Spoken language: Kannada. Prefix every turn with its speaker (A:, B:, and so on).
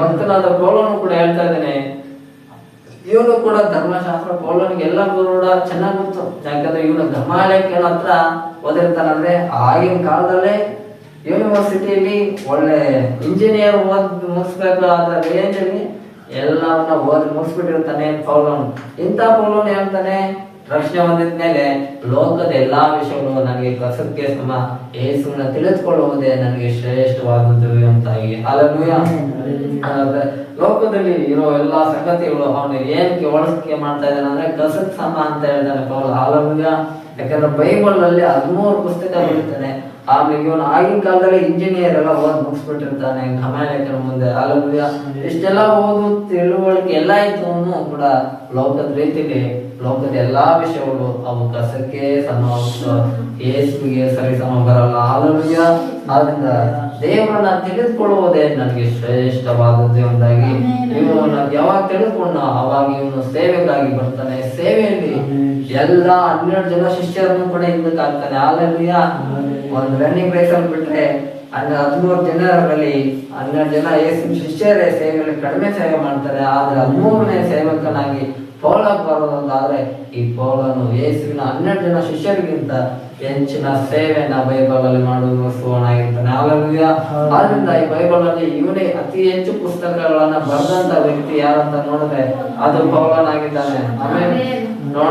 A: ಭಕ್ತನಾದ ಪೌಲನು ಕೂಡ ಹೇಳ್ತಾ ಇದ್ದಾನೆ, ಇವನು ಕೂಡ ಧರ್ಮಶಾಸ್ತ್ರ ಪೌಲನಿಗೆ ಎಲ್ಲ ಕೂಡ ಚೆನ್ನಾಗಿ ಗೊತ್ತು. ಯಾಕಂದ್ರೆ ಇವನು ಧರ್ಮಾಲಯಕ್ಕೆ ಹತ್ರ ಓದಿರ್ತಾನಂದ್ರೆ ಆಗಿನ ಕಾಲದಲ್ಲೇ ಯೂನಿವರ್ಸಿಟಿಯಲ್ಲಿ ಒಳ್ಳೆ ಇಂಜಿನಿಯರ್ ಓದ್ ರೇಂಜ್ ಅಲ್ಲಿ ಎಲ್ಲವನ್ನ ಓದಿ ಮುಗಿಸ್ಬಿಟ್ಟಿರ್ತಾನೆ ಪೌಲನು. ಇಂಥ ಪೌಲನು ಹೇಳ್ತಾನೆ ರಕ್ಷಣೆ ಹೊಂದಿದ್ಮೇಲೆ ಲೋಕದ ಎಲ್ಲಾ ವಿಷಯಗಳು ನನಗೆ ಕಸಕ್ಕೆ ಸಮ ಯೇಸುವನ್ನ ತಿಳಿದುಕೊಳ್ಳುವುದೇ ನನಗೆ ಶ್ರೇಷ್ಠವಾದದ್ದು ಅಲ್ಲೂಯ ಲೋಕದಲ್ಲಿ ಇರೋ ಎಲ್ಲಾ ಸಂಗತಿಗಳು ಅವನು ಏನಕ್ಕೆ ಒಳಸ್ಕೆ ಮಾಡ್ತಾ ಇದ್ದಾನೆ ಅಂದ್ರೆ ಕಸಕ್ ಸಮ ಅಂತ ಹೇಳ್ತಾನೆ ಪೌಲ. ಯಾಕಂದ್ರೆ ಬೈಬಲ್ ಅಲ್ಲಿ ಹದಿಮೂರು ಪುಸ್ತಕ ಬರೀತಾನೆ ಆಮೇಲೆ ಇವನು ಆಗಿನ ಕಾಲದಲ್ಲಿ ಇಂಜಿನಿಯರ್ ಎಲ್ಲ ಓದ್ ಮುಗಿಸ್ಬಿಟ್ಟಿರ್ತಾನೆ ಗಮನಕರ ಮುಂದೆ. ಅಲ್ಲೂಯ ಇಷ್ಟೆಲ್ಲ ಓದು ತಿಳುವಳಿಕೆ ಎಲ್ಲ ಇತ್ತು ಅವನು ಕೂಡ ಲೋಕದ ರೀತಿಲಿ ಲೋಕದ ಎಲ್ಲಾ ವಿಷಯಗಳು ಅವು ಕಸಕ್ಕೆ ಸಮ ಯೇಸುವಿಗೆ ಸರಿ ಸಮ ಬರಲ್ಲ. ಆಲೂಯ ಆದ್ರಿಂದ ದೇವರನ್ನ ತಿಳಿದುಕೊಳ್ಳುವುದೇ ನನಗೆ ಶ್ರೇಷ್ಠವಾದದ್ದು ಒಂದಾಗಿ ಇವನು ಯಾವಾಗ ತಿಳಿದುಕೊಂಡ ಅವಾಗ ಇವನು ಸೇವೆಗಾಗಿ ಬರ್ತಾನೆ. ಸೇವೆಯಲ್ಲಿ ಎಲ್ಲ ಹನ್ನೆರಡು ಜನ ಶಿಷ್ಯರನ್ನು ಕೂಡ ಹಿಂದಕ್ಕೆ ಹಾಕ್ತಾನೆ ಹಾಲೆಲೂಯ ಒಂದು ರನ್ನಿಂಗ್ ರೇಸ್ ಅಲ್ಲಿ ಬಿಟ್ರೆ ಹನ್ನೆ ಹದಿಮೂರು ಜನರಲ್ಲಿ ಹನ್ನೆರಡು ಜನ ಏಸು ಶಿಷ್ಯರೇ ಸೇವೆಯಲ್ಲಿ ಕಡಿಮೆ ಸೇವೆ ಮಾಡ್ತಾರೆ ಆದ್ರೆ ಹದಿಮೂರನೇ ಸೇವಕನಾಗಿ ಪೌಲ ಬರೋದಾದ್ರೆ ಈ ಪೌಲನು ಯೇಸುವಿನ ಹನ್ನೆರಡು ಜನ ಶಿಷ್ಯರಿಗಿಂತ ಹೆಚ್ಚಿನ ಸೇವೆಯನ್ನ ಬೈಬಲ್ ಅಲ್ಲಿ ಮಾಡುವ ಸುವರ್ಣಾಗಿರ್ತಾನೆ ಹಾಲೆಲೂಯ ಆದ್ರಿಂದ ಈ ಬೈಬಲ್ ಅಲ್ಲಿ ಇವನೇ ಅತಿ ಹೆಚ್ಚು ಪುಸ್ತಕಗಳನ್ನ ಬರೆದಂತ ವ್ಯಕ್ತಿ ಯಾರಂತ ನೋಡಿದ್ರೆ ಅದು ಪೌಲನಾಗಿದ್ದಾನೆ. ಆಮೇಲೆ ನೋಡ